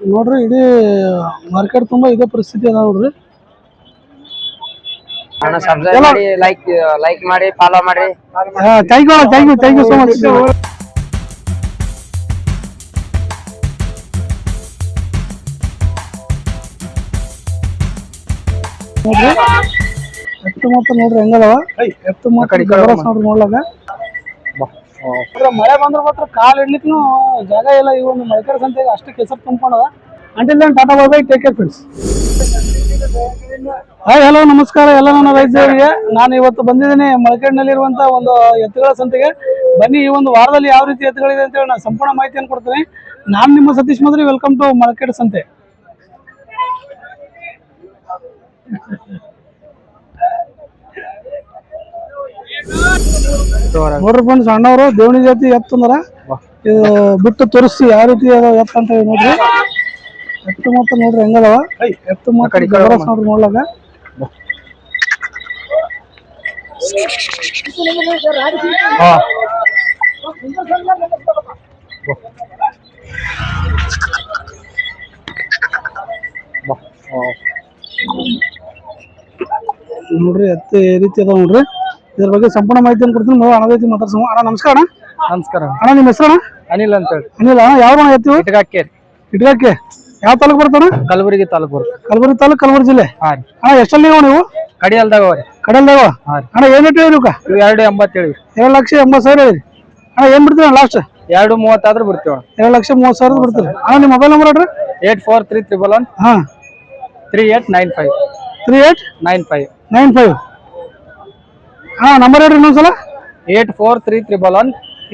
ನೋಡ್ರಿ ಇಡೀ ಮಾರ್ಕೆಟ್ ತುಂಬಾ ಇದೇ ಪರಿಸ್ಥಿತಿ ಅದ ನೋಡ್ರಿ. ಅಣ್ಣ ಸಬ್ಸ್ಕ್ರೈಬ್ ಮಾಡಿ ಲೈಕ್ ಲೈಕ್ ಮಾಡಿ ಫಾಲೋ ಮಾಡಿ. Thank you thank you thank you so much ನೋಡ್ರಿ ಎತ್ತು ಮಾತ್ರ ನೋಡ್ರಿ ಹೆಂಗದವ? ಎತ್ತು ಮಾತ್ರ ಜಬರ್ದಸ್ತ್ ನೋಡ್ರಿ ನೋಡ್ಲಾಕ ಮಳೆ ಬಂದ್ರೆ ಮಾತ್ರ ಕಾಲ್ ಇಡ್ಲಿಕ್ಕೂ ಜಾಗ ಇಲ್ಲ. ಈ ಒಂದು ಮೈಕರ್ ಸಂತೆಗೆ ಅಷ್ಟು ಕೆಸರು ತುಂಬ್ಕೊಂಡದ. Until then tata bye take care friends hi hello ನಮಸ್ಕಾರ. ಎಲ್ಲ ನನ್ನ ರೈತರಿಗೆ ನಾನು ಇವತ್ತು ಬಂದಿದ್ದೀನಿ ಮಳಕೇಡ್ನಲ್ಲಿರುವಂತ ಒಂದು ಎತ್ತುಗಳ ಸಂತೆಗೆ. ಬನ್ನಿ, ಈ ಒಂದು ವಾರದಲ್ಲಿ ಯಾವ ರೀತಿ ಎತ್ತುಗಳಿದೆ ಅಂತ ಹೇಳಿ ನಾನು ಸಂಪೂರ್ಣ ಮಾಹಿತಿಯನ್ನು ಕೊಡ್ತೀನಿ. ನಾನು ನಿಮ್ಮ ಸತೀಶ್ ಮದ್ರಿ. ವೆಲ್ಕಮ್ ಟು ಮಳಕೇಡ್ ಸಂತೆ. ನೋಡ್ರಿ ಫ್ರೆಂಡ್ಸ್ ಅಣ್ಣವರು ದೇವಣಿ ಜಾತಿ ಎತ್ತಂದ್ರ ಇದು ಬಿಟ್ಟು ತೋರಿಸಿ ಯಾವ ರೀತಿ ಅದಾವ ಎತ್ತ ಅಂತ ನೋಡ್ರಿ. ಎತ್ತು ಮಾತ್ರ ನೋಡ್ರಿ ಹೆಂಗದವ ಎತ್ತು ಮಾತ್ರ ನೋಡ್ರಿ ನೋಡ್ಲಾಕ ನೋಡ್ರಿ ಎತ್ತ ಈ ರೀತಿ ಅದಾವ ನೋಡ್ರಿ. ಇದ್ರ ಬಗ್ಗೆ ಸಂಪೂರ್ಣ ಮಾಹಿತಿಯನ್ನು ಕೊಡ್ತೀನಿ ಅಣ್ಣ ಜೊತೆ ಮಾತಾಡ್ಸೋಣ. ಅಣ್ಣ ನಮಸ್ಕಾರ ಅಣ್ಣ. ನಮಸ್ಕಾರ. ಅಣ್ಣ ನಿಮ್ಮ ಹೆಸರು ಅಣ್ಣ? ಅನಿಲ್ ಅಂತ ಹೇಳಿ ಅನಿಲ್ ಅಣ್ಣ ಯಾವ ಅಣ್ಣ ಎತ್ತು ಇಟ್ಗಾಕೆ ಇಟ್ಗಾಕೆ ಯಾವ ತಾಲೂಕು ಬರ್ತಾನ ಕಲಬುರಗಿ ತಾಲೂಕು ಬರ್ತದೆ ಕಲಬುರಗಿ ತಾಲೂಕು ಕಲಬುರಗಿ ಜಿಲ್ಲೆ? ಹಾಂ ರೀ. ಅಣ್ಣ ಎಷ್ಟಲ್ಲಿ ನೀವು ನೀವು? ಕಡಿಯಲ್ದಾಗ ಅವ್ರಿ. ಕಡಲ್ದಾಗ? ಹಾ ಅಣ್ಣ ಏನು ಇಟ್ಟು ನೀವು ಇವು ಎರಡು ಹೇಳಿ ಎರಡು ಲಕ್ಷ ಎಂಬತ್ತು ಸಾವಿರ ಹೇಳಿ ಅಣ್ಣ ಏನು ಬಿಡ್ತೀರ ಲಾಸ್ಟ್ ಎರಡು ಮೂವತ್ತಾದ್ರೂ ಬಿಡ್ತೀವಿ ಎರಡು ಲಕ್ಷ ಮೂವತ್ತು ಸಾವಿರ ಬಿಡ್ತೀರಿ. ಅಣ್ಣ ನಿಮ್ಮ ಮೊಬೈಲ್ ನಂಬರ್ ಹೇಳ್ರಿ. Eight four three triple one ಹಾಂ. Three eight nine five. Three eight nine five. Nine five. ಹಾ ನಂಬರ್ ಹೇಳ್ರಿ ಇನ್ನೊಂದ್ಸಲ. Eight four three triple one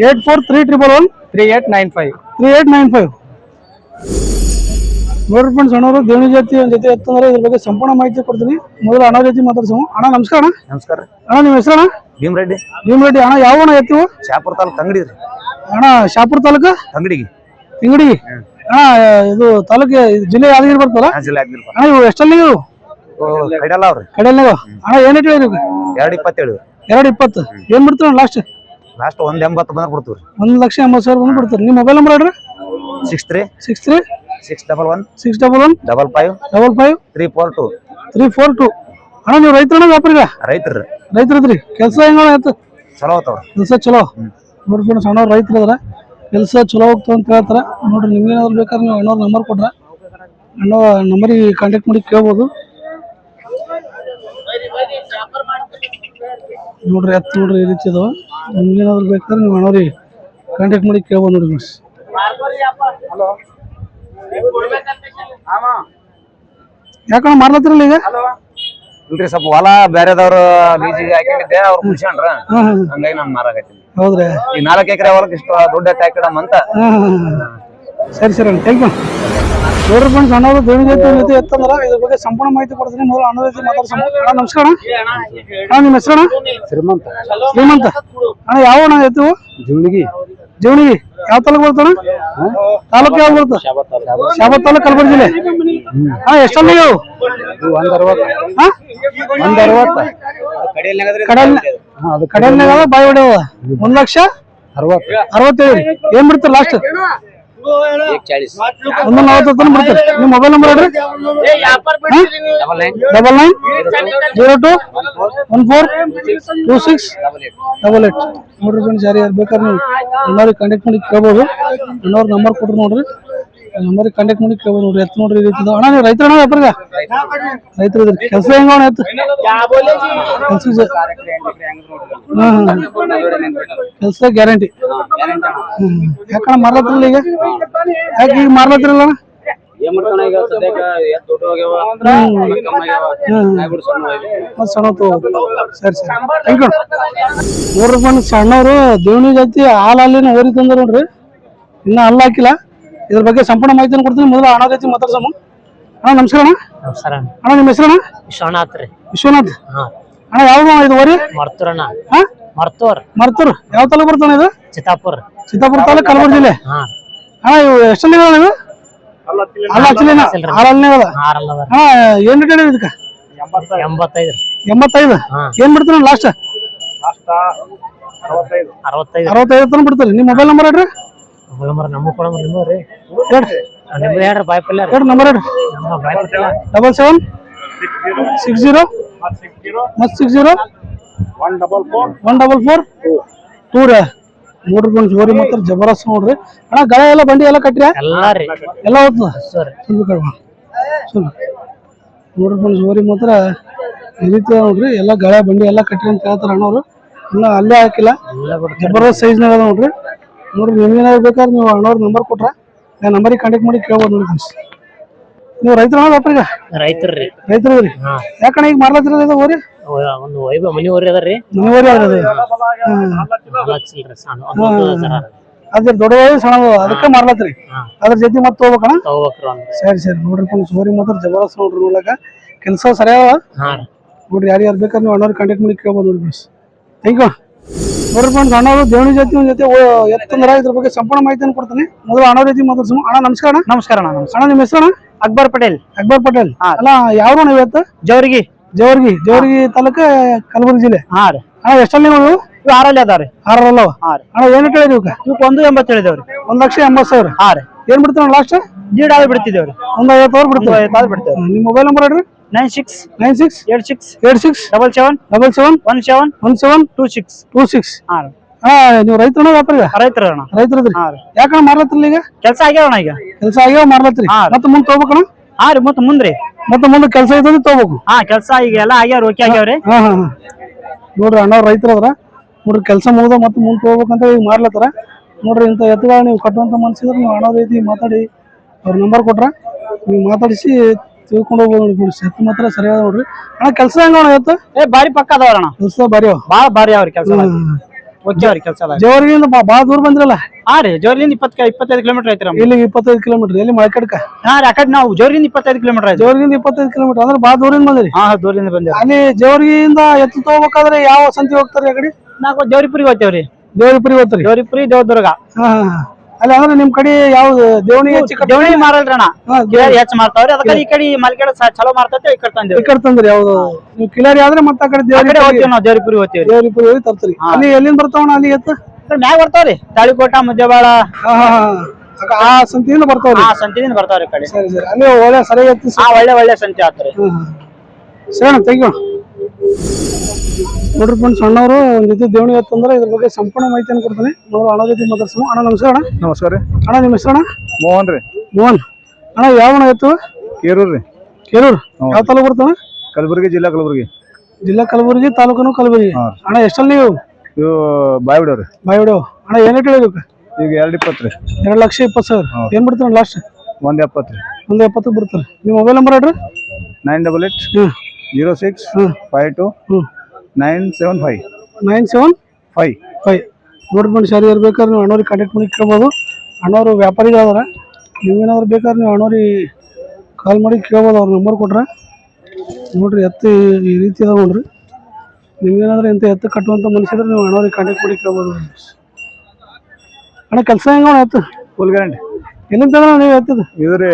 eight four three triple one three eight nine five three eight nine five ನೋಡ್ರಿ friends ಅಣ್ಣವರು ದೇವಣಿ ಜಾತಿ ಒಂದು ಜೊತೆ ಎತ್ತಂದ್ರೆ ಇದ್ರ ಬಗ್ಗೆ ಸಂಪೂರ್ಣ ಮಾಹಿತಿ ಕೊಡ್ತೀನಿ. ಮೊದಲು ಅಣ್ಣ ಜೊತೆ ಮಾತಾಡ್ಸೋಣ. ಅಣ್ಣ ನಮಸ್ಕಾರ ಅಣ್ಣ. ನಮಸ್ಕಾರ ಅಣ್ಣ ನಿಮ್ಮ ಹೆಸರು ಅಣ್ಣ ಭೀಮ್ ರೆಡ್ಡಿ ಅಣ್ಣ ಯಾವ ಅಣ್ಣ ಎತ್ತಿವು ಶಾಪುರ ತಾಲೂಕು ತಂಗಡಿ ರೀ. ಅಣ್ಣ ಶಾಪುರ ತಾಲೂಕು? ತಂಗಡಿಗೆ. ತಿಂಗಡಿ. ಅಣ್ಣ ಇದು ತಾಲೂಕು ಜಿಲ್ಲೆ ಯಾದಗಿರಿ ಬರ್ತಲ್ಲ ಜಿಲ್ಲೆ ಯಾದಗಿರಿ ಅಣ್ಣ ಇವು ಎಷ್ಟಲ್ಲಿ ನೀವು ಕೈಡಲ್ಲ ಅವ್ರಿ. ಕಡೆಯಲ್ಲ ಅಣ್ಣ ಏನಿಟ್ಟು ಇಟ್ಟಿವಿ ಎರಡು ಇಪ್ಪತ್ತೇಳು. ಎರಡು ಇಪ್ಪತ್ತು. ಏನು ಬಿಡ್ತೀವಿ ಲಾಸ್ಟ್ ಲಾಸ್ಟ್ ಒಂದ್ ಎಂಬತ್ತು ಬಂದ್ರೆ ಕೊಡ್ತೀವಿ ಒಂದ್ ಲಕ್ಷ ಎಂಬತ್ತು ಸಾವಿರ ಬಂದು ಬಿಡ್ತಾರೆ ನಿಮ್ಮ ಮೊಬೈಲ್ ನಂಬರ್ ಹೇಳ್ರಿ. Six three six three six double one six double one double five double five three four two three four two ಅಣ್ಣ ನೀವು ರೈತರಣ್ಣ ವ್ಯಾಪಾರಿಗ? ರೈತರು. ರೈತರದ್ರಿ. ಕೆಲಸ ಹೆಂಗ ಆಯ್ತು? ಚಲೋ ಹೋಗ್ತಾವ್ರಿ ಕೆಲಸ ಚಲೋ? ನೋಡ್ರಿ ಸಣ್ಣ ರೈತರ ಅದಾರ. ಕೆಲಸ ಚಲೋ ಹೋಗ್ತಾವ ಅಂತ ಹೇಳ್ತಾರೆ. ನೋಡ್ರಿ ನಿಮ್ಗೇನಾದ್ರು ಬೇಕಾದ್ರೆ ನೀವು ಅಣ್ಣವ್ರ ನಂಬರ್ ಕೊಡ್ರ. ಅಣ್ಣ ನಂಬರಿಗೆ ಕಾಂಟ್ಯಾಕ್ಟ್ ಮಾಡಿ ಕೇಳ್ಬೋದು. ನೋಡ್ರಿ ಎತ್ತು ನೋಡ್ರಿ ಈ ರೀತಿ ಅದಾವ. ನಿಮ್ಗೇನಾದ್ರು ಬೇಕಾದ್ರೆ ನೀವು ಅಣ್ಣವ್ರಿಗೆ ಕಾಂಟ್ಯಾಕ್ಟ್ ಮಾಡಿ ಕೇಳ್ಬೋದು ನೋಡಿ ಮಿಸ್ ಯಾಕಣ್ಣ ಮಾರ್ಲತ್ತಿರಲ್ಲ ಈಗ? ಇಲ್ರಿ ಸ್ವಲ್ಪ ಹೊಲ ಬೇರೆದವ್ರು ಲೀಸಿಗೆ ಹಾಕೊಂಡಿದ್ದೆ ಅವ್ರು ಮುಗಿಸ್ಕೊಂಡ್ರ ಹಂಗಾಗಿ ನಾನು ಮಾರಾಕತ್ತೀನಿ. ಹೌದ್ರಿ? ಈ ನಾಲ್ಕು ಎಕರೆ ಹೊಲಕ್ಕೆ ಇಷ್ಟು ದುಡ್ಡು ಹಾಕಿಡಮ್ ಅಂತ ಸರಿ ಸರಿ ಥ್ಯಾಂಕ್ ಯು ನೋಡ್ರಿ ಫ್ರೆಂಡ್ಸ್ ಅಣ್ಣವರು ದೇವಿ ಜೊತೆ ಜೊತೆ ಎತ್ತಂದ್ರ ಇದ್ರ ಬಗ್ಗೆ ಸಂಪೂರ್ಣ ಮಾಹಿತಿ ಕೊಡ್ತೀನಿ. ಮೊದಲು ಜೊತೆ ಮಾತಾಡ್ಸೋಣ ನಮಸ್ಕಾರ ಅಣ್ಣ. ನಿಮ್ಮ ಹೆಸರು ಅಣ್ಣ ಶ್ರೀಮಂತ. ಶ್ರೀಮಂತ. ಅಣ್ಣ ಯಾವ ಅಣ್ಣ ಎತ್ತು? ಜೀವನಿಗಿ. ಜೀವನಿಗೆ. ಯಾವ ತಾಲೂಕು ಬರ್ತಾನ ತಾಲೂಕು ಯಾವ ಬರ್ತದೆ ಶಾಬತ್ ತಾಲೂಕು. ಕಲಬುರಗಿ ಜಿಲ್ಲೆ. ಹಾ ಎಷ್ಟಲ್ಲ ನೀವು? ಒಂದ್ ಅರವತ್ತು. ಹಾ? ಒಂದ್ ಅರವತ್ತು. ಕಡಲ್ ಕಡಲ್ನಾಗ ಬಾಯಿ ಹೊಡೆಯವ. ಒಂದ್ ಲಕ್ಷ ಅರವತ್ತು. ಅರವತ್ತೇಳು. ಏನ್ ಬಿಡ್ತಾರೆ ಲಾಸ್ಟ್? ಒಂದು ನಲವತ್ತು ತನಕ ಬಿಡ್ತಾರೆ ನಿಮ್ಮ ಮೊಬೈಲ್ ನಂಬರ್ ಹೇಳ್ರಿ. Double nine zero two one four two six double eight ನೋಡ್ರಿ ಫ್ರೆಂಡ್ಸ್ ಯಾರು ಯಾರು ಬೇಕಾದ್ರೆ ನೀವು ಇನ್ನೊರಿಗೆ ಕಾಂಟ್ಯಾಕ್ಟ್ ಮಾಡಿ ಕೇಳ್ಬೋದು. ಇನ್ನೊಂದು ನಂಬರ್ ಕೊಡ್ರಿ ನೋಡ್ರಿ. ನಂಬರಿಗೆ ಕಾಂಟ್ಯಾಕ್ಟ್ ಮಾಡಿ ಕೇಳ್ಬೋದು ನೋಡ್ರಿ, ಎತ್ತು ನೋಡ್ರಿ ರೀತಿ. ಅಣ್ಣ, ನೀವು ರೈತರ ವ್ಯಾಪಾರ ರೈತರು ಇದ್ರಿ ಕೆಲಸ ಹೆಂಗ ಅಣ್ಣ ಎತ್ತು ಕೆಲಸ ಕೆಲಸ ಗ್ಯಾರಂಟಿ. ಯಾಕಣ್ಣ ಮಾರ್ಲತ್ತಿರಲ್ಲ ಈಗ? ಯಾಕೆ ಈಗ ಮಾರ್ಲತ್ತಿರಲ್ಲ ಅಣ್ಣ? ಸಣ್ಣವ್ರು ದೇವಣಿ ಜಾತಿ ಹಾಲು ಹಾಲಿನ ಓರಿ ತಂದ್ರ ನೋಡ್ರಿ. ಇನ್ನ ಅಲ್ಲಾಕಿಲ್ಲ ಹಾಕಿಲ್ಲ. ಇದ್ರ ಬಗ್ಗೆ ಸಂಪೂರ್ಣ ಮಾಹಿತಿನ ಕೊಡ್ತೀನಿ. ಮೊದಲು ಅಣ್ಣ ರೀತಿ ಮಾತಾಡ್ಸಮ್ಮ ಅಣ್ಣ ನಮಸ್ಕಾರ ಅಣ್ಣ. ನಮಸ್ಕಾರ. ಅಣ್ಣ ನಿಮ್ಮ ಹೆಸರು ಅಣ್ಣ ವಿಶ್ವನಾಥ್ ರೀ. ವಿಶ್ವನಾಥ್. ಹಾ. ಅಣ್ಣ ಯಾವ ಇದು ಓರಿ ಮರ್ತೂರಣ್ಣ. ಹಾ? ಮರ್ತೂರ್. ಮರ್ತೂರು. ಯಾವ ತಾಲೂಕು ಬರ್ತಾನೆ ಇದು? ಚಿತ್ತಾಪುರ್. ಚಿತ್ತಾಪುರ ತಾಲೂಕು ಕಲಬುರಗಿ ಜಿಲ್ಲೆ? ಹಾ. ಅಣ್ಣ ಇವು ಎಷ್ಟಲ್ಲಿ ಇದಾವೆ ಇವು ಅಲ್ಲ ಹಚ್ಚಲಿನ ಹಾಲಲ್ಲೇ ಅದ. ಹಾ ಏನ್ ರೇಟ್ ಇದೆ ಇದಕ್ಕೆ? ಎಂಬತ್ತೈದು. ಎಂಬತ್ತೈದು ಹಾ. ಏನ್ ಬಿಡ್ತಾನ ಲಾಸ್ಟ್ ಅರವತ್ತೈದು. ಅರವತ್ತೈದು. ತನಕ ಬಿಡ್ತಾರೆ. ನಿಮ್ಮ ಮೊಬೈಲ್ ನಂಬರ್ ಹೇಳ್ರಿ. ನಂಬರ್ ನಮ್ಮ ಕೂಡ ನಿಮ್ಮ ರೀ. ಹೇಳ್ರಿ ನಿಮ್ದು ಹೇಳ್ರಿ ಬಾಯ್ ಪಲ್ಯ ರೀ. ಎರಡು ನಂಬರ್ ಹೇಳ್ರಿ. ನಮ್ಮ ಬಾಯ್ ಪಲ್ಯ ಡಬಲ್ ಸೆವೆನ್ ಸಿಕ್ಸ್ ಜೀರೋ ಮತ್ತು six zero one double four two ರೀ. ನೋಡ್ರಿ ಜೋರಿ ಮಾತ್ರ ಜಬರದಸ್ತ್ ನೋಡ್ರಿ. ಅಣ್ಣ ಗಳ ಎಲ್ಲ ಬಂಡಿ ಎಲ್ಲ ಕಟ್ರಿ ಎಲ್ಲ ರೀ. ಎಲ್ಲ ಹೋಗ್ತದ ಸರ್ ಸುಳ್ಳು ಕಡ್ಮ ನೋಡ್ರಿ ಬಂದು ಜೋರಿ ಮಾತ್ರ ಈ ರೀತಿ ನೋಡ್ರಿ ಎಲ್ಲ ಗಳೆ ಬಂಡಿ ಎಲ್ಲ ಕಟ್ರಿ ಅಂತ ಹೇಳ್ತಾರ ಅಣ್ಣವ್ರು. ಇನ್ನ ಅಲ್ಲೇ ಹಾಕಿಲ್ಲ. ಎಲ್ಲ ಜಬರ್ದಸ್ತ್ ಸೈಜ್ನಾಗ ಅದ ನೋಡ್ರಿ. ನೋಡ್ರಿ ನಿಮ್ಗೇನಾದ್ರು ಬೇಕಾದ್ರೆ ನೀವು ಅಣ್ಣವ್ರ ನಂಬರ್ ಕೊಟ್ರ ಆ ನಂಬರಿಗೆ ಕಾಂಟ್ಯಾಕ್ಟ್ ಮಾಡಿ ಕೇಳ್ಬೋದು ನೋಡಿ ಫ್ರೆಂಡ್ಸ್ ನೀವು ರೈತರ ವ್ಯಾಪಾರಿಗ ರೈತರ್ರಿ ರೈತರು ರೀ. ಯಾಕಣ್ಣ ಈಗ ಮಾರ್ಲತ್ತಿರಲ್ಲ ಇದು ಓರಿ ಒಂದು ವೈಭವ ಮನಿ ಓರಿ ಅದ? ರೀ ಮನೆಯವರಿ ಸಣ್ಣ ಸರ ಅದ್ರ ದೊಡ್ಡದು ಸಣ್ಣದು ಅದಕ್ಕೆ ಮಾರ್ಲತ್ರಿ ಅದ್ರ ಜೊತೆ ಮತ್ತೆ ಹೋಗ್ಬೇಕಣ್ಣ ಸರಿ ಸರಿ. ನೋಡ್ರಿ ಫ್ರೆಂಡ್ಸ್ ಓರಿ ಮಾತ್ರ ಜಬರ್ದಸ್ತ್ ನೋಡ್ರಿ ನೋಡಕ. ಕೆಲಸ ಸರಿಯಾವ ಹಾ ನೋಡಿ ನೋಡ್ರಿ ಯಾರು ಯಾರು ಬೇಕಾದ್ರೆ ನೀವು ಅಣ್ಣವ್ರಿಗೆ ಕಾಂಟ್ಯಾಕ್ಟ್ ಮಾಡಿ ಕೇಳ್ಬೋದು ನೋಡಿ ಫ್ರೆಂಡ್ಸ್ ಥ್ಯಾಂಕ್ ಯು ಫ್ರೆಂಡ್ಸ್ ಅಣ್ಣವರು ದೇವಣಿ ಜೊತೆ ಜೊತೆ ಎತ್ತಂದ್ರ ಇದ್ರ ಬಗ್ಗೆ ಸಂಪೂರ್ಣ ಮಾಹಿತಿಯನ್ನು ಕೊಡ್ತೀನಿ. ಮೊದಲು ಅಣ್ಣ ರೀತಿ ಮೊದಲು ಅಣ್ಣ ನಮಸ್ಕಾರ ಅಣ್ಣ. ನಮಸ್ಕಾರ ಅಣ್ಣ ನಮಸ್ಕಾರ. ಅಣ್ಣ ನಿಮ್ಮ ಹೆಸರು ಅಕ್ಬರ್ ಪಟೇಲ್. ಅಕ್ಬರ್ ಪಟೇಲ್. ಅಲ್ಲ ಯಾವ ನೀವು ಇವತ್ತು? ಜವರ್ಗಿ. ಜವರಿಗಿ. ಜೇವರ್ಗಿ ತಾಲೂಕ ಕಲಬುರಗಿ ಜಿಲ್ಲೆ. ಹಾ ರೀ. ಅಣ್ಣ ಎಷ್ಟಲ್ಲಿ ನೀವು ಇವ್? ಆರಲ್ಲಿ ಅದಾವ್ರಿ ಆರಲ್ಲವ ಹಾ ರೀ. ಅಣ್ಣ ಏನು ಕೇಳಿದೀವಿ ಇವಕ್ಕೆ? ಇವಕ್ಕೆ ಒಂದು ಎಂಬತ್ತು ಹೇಳಿದೇವ್ರಿ ಒಂದ್ ಲಕ್ಷ ಎಂಬತ್ತು ಸಾವಿರ. ಹಾ ರೀ. ಏನ್ ಬಿಡ್ತೀರ ಲಾಸ್ಟ್ ಜೀಡಾದ ಬಿಡ್ತಿದ್ದೇವ್ರಿ ಒಂದ್ ಐವತ್ತು ಸಾವಿರ ಬಿಡ್ತೀವಿ ಐವತ್ತು ಬಿಡ್ತೇವೆ ನಿಮ್ಮ ಮೊಬೈಲ್ ನಂಬರ್ ಹೇಳ್ರಿ. Nine six nine six eight six eight six double seven double seven one seven one seven two six two six ಹಾ ನೀವು ರೈತರನ್ನ ವ್ಯಾಪಾರಿಗ ರೈತರ ಅಣ್ಣ ರೈತರದ್ರಿ? ಯಾಕಣ್ಣ ಮಾರ್ಲತ್ತಿರಲ್ಲ ಈಗ? ಕೆಲಸ ಆಗ್ಯಾವಣ ಈಗ? ಕೆಲಸ ಆಗ್ಯಾವ ಮಾರ್ಲತ್ರಿ. ಮತ್ತೆ ಮುಂದೆ ತಗೋಬೇಕಣ್ಣ? ಹಾ ರೀ ಮತ್ತೆ ಮುಂದ್ರಿ. ಮತ್ತೆ ಮುಂದೆ ಕೆಲಸ ಐತಂದ್ರೆ ತಗೋಬೇಕು. ಹಾ ಕೆಲಸ ಈಗ ಎಲ್ಲ ಆಗ್ಯಾವ ಓಕೆ ಆಗ್ಯಾವ್ರಿ. ಹಾ ಹಾ. ನೋಡ್ರಿ ಅಣ್ಣ ರೈತರ ಅದ್ರ ನೋಡ್ರಿ ಕೆಲಸ ಮುಗ್ದ ಮತ್ತೆ ಮುಂದೆ ತಗೋಬೇಕಂತ ಈಗ ಮಾರ್ಲತ್ತಾರ. ನೋಡ್ರಿ ಇಂಥ ಎತ್ತುಗಳ ನೀವು ಕಟ್ಟುವಂತ ಮನ್ಸಿದ್ರೆ ನೀವು ಅಣ್ಣ ರೀತಿ ಮಾತಾಡಿ ಅವ್ರ ನಂಬರ್ ಕೊಟ್ರ ನೀವು ಮಾತಾಡಿಸಿ ತಿಳ್ಕೊಂಡು ಹೋಗ್ಬೋದು ನೋಡಿ ಫ್ರೆಂಡ್ಸ್. ಎತ್ತು ಮಾತ್ರ ಸರಿಯಾದ ನೋಡ್ರಿ. ಅಣ್ಣ ಕೆಲಸ ಹೆಂಗ ಅಣ್ಣ ಎತ್ತು ಏ ಬಾರಿ ಪಕ್ಕ ಅಣ್ಣ. ಕೆಲಸ ಬಾರಿ ಅವ. ಬಾಳ ಬಾರಿ ಅವ್ರಿ ಕೆಲಸ. ಓಕೆ ಅವ್ರಿ ಕೆಲಸ ಬಾ ಬಾಳ ದೂರ ಬಂದ್ರಲ್ಲ? ಹಾ ರೀ ಜೋರ್ಲಿಂದ ಇಪ್ಪತ್ ಇಪ್ಪತ್ತೈದು ಕಿಲೋಮೀಟರ್ ಐತಿ ಇಲ್ಲಿ ಇಪ್ಪತ್ತೈದು ಕಿಲೋಮೀಟರ್ ಎಲ್ಲಿ ಮಳಕಡ್ಕ? ಹಾ ರೀ ಆ ಕಡೆ ನಾವು ಜೋರ್ಲಿಂದ ಇಪ್ಪತ್ತೈದು ಕಿಲೋಮೀಟರ್ ಐತಿ. ಜೇವರ್ಗಿಯಿಂದ ಇಪ್ಪತ್ತೈದು ಕಿಲೋಮೀಟರ್ ಅಂದ್ರೆ ಬಾಳ ದೂರಿಂದ ಬಂದ್ರಿ? ಹಾ ದೂರದಿಂದ ಬಂದ್ರಿ ಅಲ್ಲಿ ಜೇವರ್ಗಿಯಿಂದ ಎತ್ತು ತಗೋಬೇಕಾದ್ರೆ ಯಾವ ಸಂತಿ ಹೋಗ್ತಾರೆ ಆ ಕಡೆ? ನಾವು ಜೋರಿಪುರಿಗೆ ಹೋಗ್ತೇವ್ರಿ. ದೇವರಿಪುರಿ ಹೋಗ್ತಾರೆ? ಜೋರಿಪುರಿ ದೇವದುರ್ಗ. ಹಾ ಹಾ ಹಾ. ಅಲ್ಲಿ ಅಂದ್ರೆ ನಿಮ್ ಕಡೆ ಯಾವ್ದು ದೇವಣಿ ದೇವಣಿ ಮಾರಲ್ರಣ ಹೆಚ್ಚು ಮಾರ್ತಾವ್ರಿ. ಅದಕ್ಕೆ ಈ ಕಡೆ ಮಲ್ಕೆಡ ಚಲೋ ಮಾರ್ತೈತಿ ಈ ಕಡೆ ಈ ತಂದೇವ್ರಿ ಕಡೆ ತಂದ್ರಿ ಯಾವ್ದು? ನೀವು ಕಿಲಾರಿ ಆದ್ರೆ ಮತ್ತೆ ಆ ಕಡೆ ಆ ದೇವರಿ ಹೋಗ್ತೀವಿ ನಾವು ದೇವರಿಪುರಿ ಹೋಗ್ತೀವಿ ದೇವರಿಪುರಿ ಹೋಗಿ ತರ್ತೀರಿ. ಅಲ್ಲಿ ಎಲ್ಲಿಂದ ಬರ್ತಾವಣ ಅಲ್ಲಿ ಎತ್ತ? ಈ ಮ್ಯಾಗ ಬರ್ತಾವ್ರಿ ತಾಳಿಕೋಟ ಹಾ ಆ- ಆ ಸಂತಿಯಿಂದ ಬರ್ತಾವ್ರಿ? ಹಾ ಸಂತಿಯಿಂದ ಬರ್ತಾವ್ರಿ ಈ ಕಡೆ. ಸರಿ ಸರಿ. ಅಲ್ಲಿ ಒಳ್ಳೆ ಸರಿಯಾಗಿ ಒಳ್ಳೆ ಒಳ್ಳೆ ಸಂತಿ ಆತ್ರಿ. ಸರಿ ತೆಗಿಯೋಣ. ನೋಡ್ರಿ ಫ್ರೆಂಡ್ಸ್ ಅಣ್ಣವರು ಒಂದು ಜೊತೆ ದೇವಣಿ ಇವತ್ತು ಅಂದ್ರೆ ಇದ್ರ ಬಗ್ಗೆ ಸಂಪೂರ್ಣ ಮಾಹಿತಿಯನ್ನು ಕೊಡ್ತೀನಿ. ಮೊದಲು ಅಣ್ಣ ಜೊತೆ ಮಾತಾಡ್ಸೋಣ. ಅಣ್ಣ ನಮಸ್ಕಾರ ಅಣ್ಣ. ನಮಸ್ಕಾರ ರೀ. ಅಣ್ಣ ನಿಮ್ಮ ಹೆಸರು ಅಣ್ಣ ಮೋಹನ್ ರೀ. ಮೋಹನ್. ಅಣ್ಣ ಯಾವ ಅಣ್ಣ ಎತ್ತು ಕೇರೂರ್ ರೀ. ಕೇರೂರು. ಯಾವ ತಾಲೂಕು ಬರ್ತಾನೆ ಕಲಬುರಗಿ ಜಿಲ್ಲಾ ಕಲಬುರಗಿ. ಜಿಲ್ಲಾ ಕಲಬುರಗಿ ತಾಲೂಕನು ಕಲಬುರಗಿ. ಅಣ್ಣ ಎಷ್ಟಲ್ಲಿ ನೀವು? ಇವು ಬಾಯ್ ಬಿಡೋರಿ ಬಾಯ್ ಬಿಡು ಅಣ್ಣ ಏನ್ ಹೇಳಿದ್ವಿ ಈಗ ಎರಡು ಇಪ್ಪತ್ತು ರೀ. ಎರಡು ಲಕ್ಷ ಇಪ್ಪತ್ತು ಸಾವಿರ. ಏನು ಬಿಡ್ತಾನೆ ಲಾಸ್ಟ್ ಒಂದು ಎಪ್ಪತ್ತು ರೀ. ಒಂದು ಎಪ್ಪತ್ತು ಬಿಡ್ತಾರೆ ನಿಮ್ಮ ಮೊಬೈಲ್ ನಂಬರ್ ಹೇಳ್ರಿ. ನೈನ್ ಡಬಲ್ ಏಟ್ ಹ್ಞೂ ಜೀರೋ ಸಿಕ್ಸ್ ಫೈವ್ ಟು ಹ್ಞೂ nine seven five nine seven five five ನೋಡ್ಕೊಂಡು ಸರಿ ಇರ್ಬೇಕಾದ್ರೆ ನೀವು ಅಣ್ಣವ್ರಿಗೆ ಕಾಂಟ್ಯಾಕ್ಟ್ ಮಾಡಿ ಕೇಳ್ಬೋದು. ಅಣ್ಣವರು ವ್ಯಾಪಾರಿಗಳಾದ್ರೆ ನೀವೇನಾದ್ರು ಬೇಕಾದ್ರೆ ನೀವು ಅಣ್ಣವ್ರಿಗೆ ಕಾಲ್ ಮಾಡಿ ಕೇಳ್ಬೋದು ಅವ್ರ ನಂಬರ್ ಕೊಟ್ರೆ. ನೋಡ್ರಿ ಎತ್ತು ಈ ರೀತಿ ಅದಾವ ನೋಡ್ರಿ. ನಿಮ್ಗೇನಾದ್ರೂ ಇಂಥ ಎತ್ತು ಕಟ್ಟುವಂಥ ಮನುಷ್ಯದ್ರೆ ನೀವು ಅಣ್ಣವ್ರಿಗೆ ಕಾಂಟ್ಯಾಕ್ಟ್ ಮಾಡಿ ಕೇಳ್ಬೋದು. ಅಣ್ಣ ಕೆಲಸ ಹೆಂಗ ಎತ್ತು? ಫುಲ್ ಗ್ಯಾರಂಟಿ ಎಲ್ಲಿಂದ ನೀವು ಎತ್ತದ? ಇದು ರೀ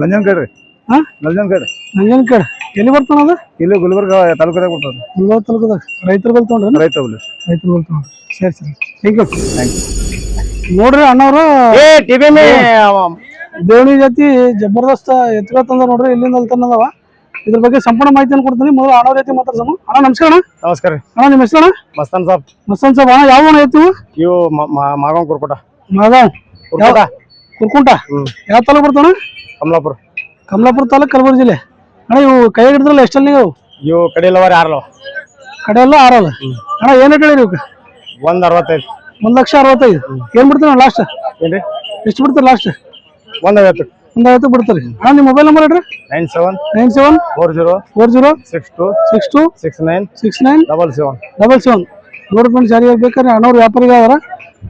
ಗಂಜನ್ ಕಡೆ ರೀ ಹಾಂ ಗಂಜನ್ ಕಡೆ ನಂಜನ್ ಕಡೆ ಎಲ್ಲಿ ಬರ್ತಾನ ಅದು? ಇಲ್ಲಿ ಗುಲ್ಬರ್ಗ ತಾಲೂಕದಾಗ ಬರ್ತಾನೆ ಗುಲ್ಬರ್ಗ ತಾಲೂಕದಾಗ? ರೈತರ ಬಲ್ ತೊಗೊಂಡ್ರಿ ರೈತ ಬಲ್ಲಿ ರೈತರ ಬಲ್ ತೊಗೊಂಡ್ರಿ. ಸರಿ ಸರಿ. ಥ್ಯಾಂಕ್ ಯು ಥ್ಯಾಂಕ್ ಯು ನೋಡ್ರಿ ಅಣ್ಣವ್ರು ಏ ಟಿವಿ ದೇವಣಿ ಜಾತಿ ಜಬರ್ದಸ್ತ್ ಎತ್ಕೊಳ ತಂದ ನೋಡ್ರಿ ಇಲ್ಲಿಂದ ಅಲ್ಲಿ ಇದ್ರ ಬಗ್ಗೆ ಸಂಪೂರ್ಣ ಮಾಹಿತಿಯನ್ನು ಕೊಡ್ತೀನಿ. ಮೊದಲು ಅಣ್ಣ ಜೊತೆ ಮಾತಾಡ್ಸೋಣ. ಅಣ್ಣ ನಮಸ್ಕಾರ ಅಣ್ಣ. ನಮಸ್ಕಾರ ಅಣ್ಣ ನಿಮ್ಮ ಹೆಸರು ಅಣ್ಣ ಮಸ್ತಾನ್ ಸಾಬ್. ಮಸ್ತಾನ್ ಸಾಬ್. ಅಣ್ಣ ಯಾವ ಅಣ್ಣ ಎತ್ತು ಇವು ಮಾಗಾವ್ ಕುರ್ಕೋಟ. ಮಾಗಾವ್ ಕುರ್ಕೋಟ. ಕುರ್ಕುಂಟ. ಯಾವ ತಾಲೂಕು ಬರ್ತಾನ ಕಮಲಾಪುರ. ಕಮಲಾಪುರ ತಾಲೂಕು ಕಲಬುರಗಿ ಜಿಲ್ಲೆ. ಅಣ್ಣ ಇವು ಕೈ ಹಿಡಿದ್ರಲ್ಲ ಎಷ್ಟಲ್ಲಿ ನೀವು ಇವು? ಕಡಿಲವರಿ ಆರಲ್ಲ ಕಡೆ ಎಲ್ಲ ಆರಲ್ಲ? ಅಣ್ಣ ಏನು ಹೇಳಿರಿ ಇವಕ್ಕೆ ಒಂದ್ ಅರವತ್ತೈದು. ಒಂದು ಲಕ್ಷ ಅರವತ್ತೈದು. ಏನು ಬಿಡ್ತೀರ ಲಾಸ್ಟ್ ಏನ್ರಿ? ಎಷ್ಟು ಬಿಡ್ತಾರೆ ಲಾಸ್ಟ್ ಒಂದ್ ಐವತ್ತು. ಒಂದು ಐವತ್ತು ಬಿಡ್ತಾರೆ. ಅಣ್ಣ ನಿಮ್ಮ ಮೊಬೈಲ್ ನಂಬರ್ ಹೇಳ್ರಿ. Nine seven nine seven four zero four zero six two six two six nine six nine double seven. Double seven. ನೋಡಿ ಫ್ರೆಂಡ್ಸ್ ಯಾರಿಗೆ ಬೇಕಾದ್ರೆ ಅಣ್ಣವ್ರು ವ್ಯಾಪಾರಿಗಳು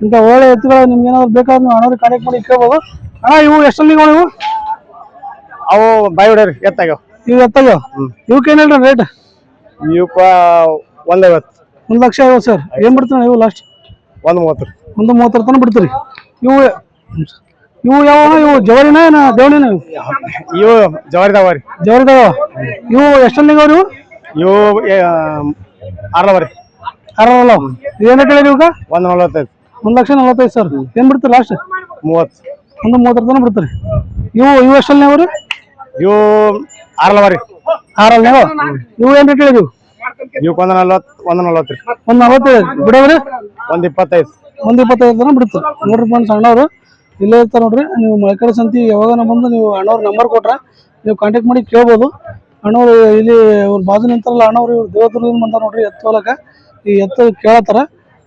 ಇಂಥ ಒಳ್ಳೆ ಎತ್ತುಗಳು ನಿಮ್ಗೆ ಏನಾದ್ರು ಬೇಕಾದ್ರೆ ನೀವು ಅಣ್ಣವ್ರಿಗೆ ಕಾಂಟ್ಯಾಕ್ಟ್ ಮಾಡಿ ಕೇಳ್ಬೋದು. ಅಣ್ಣ ಇವು ಎಷ್ಟಲ್ಲಿ ನೀವು ನೀವು ಅವು ಬಾಯ್ ಹೊಡ್ಯಾರಿ ಎತ್ತಾಗ್ಯಾವ. ಇವು ಇವಕ್ಕೆ ಏನು ಹೇಳ್ರಿ ರೇಟ್ ಇವಕ್ಕ ಒಂದ್ ಐವತ್ತು ಒಂದು ಲಕ್ಷ ಐವತ್ತು ಸರ್ ಏನು ಬಿಡ್ತೀರಿ ಇವು ಲಾಸ್ಟ್ ಒಂದ್ ಮೂವತ್ತು. ಒಂದು ಮೂವತ್ತರ ತನಕ ಬಿಡ್ತೀರಿ. ಇವು ಇವು ಯಾವ ಇವು ಜವರಿನ ಏನ ದೇವಣಿನ ಇವು? ಇವು ಜವಾರಿದಾವ ರೀ. ಜವರಿದಾವ? ಇವು ನೀವು ಇವು? ಇವು ಆರ್ಲವ ರೀ. ಅರವಲ್ಲ ಏನು ರೇಟ್ ಹೇಳಿರಿ ಇವಾಗ ಒಂದ್ ನಲವತ್ತೈದು. ಒಂದು ಲಕ್ಷ ನಲವತ್ತೈದು ಸರ್ ಏನು ಬಿಡ್ತೀರಿ ಲಾಸ್ಟ್ ಮೂವತ್ತು. ಒಂದು ಮೂವತ್ತರ ತನಕ ಬಿಡ್ತೀರಿ. ಇವು ಇವು ಎಷ್ಟಲ್ಲಿ ಅವ್ರಿ ಇವು ಆರಲ್ಲ ಆರಲ್ ಆರಲ್ಲ ನೀವು? ಏನು ರೇಟ್ ಹೇಳಿದ್ವು ಇವಕ್ಕೆ ಒಂದ್ ನಲ್ವತ್ ಒಂದ್ ನಲ್ವತ್ತು ರೀ. ಒಂದ್ ನಲವತ್ತೈದು ಬಿಡೋದ್ರಿ ಒಂದು ಇಪ್ಪತ್ತೈದು. ಒಂದು ಇಪ್ಪತ್ತೈದು ತನಕ ಬಿಡ್ತು ನೋಡ್ರಿ ಫ್ರೆಂಡ್ಸ್ ಅಣ್ಣವ್ರು ಇಲ್ಲೇ ಇರ್ತಾರೆ ನೋಡ್ರಿ. ನೀವು ಮಳಕಡೆ ಸಂತಿ ಯಾವಾಗನ ಬಂದು ನೀವು ಅಣ್ಣವ್ರ ನಂಬರ್ ಕೊಟ್ರ ನೀವು ಕಾಂಟ್ಯಾಕ್ಟ್ ಮಾಡಿ ಕೇಳ್ಬೋದು. ಅಣ್ಣವ್ರು ಇಲ್ಲಿ ಇವ್ರ ಬಾಜು ನಿಂತಾರಲ್ಲ ಅಣ್ಣವ್ರು ಇವ್ರು ದೇವದುರ್ಗದಿಂದ ಬಂದಾರ ನೋಡ್ರಿ ಎತ್ತು ಹೊಲಕ ಈ ಎತ್ತು ಕೇಳತ್ತಾರ.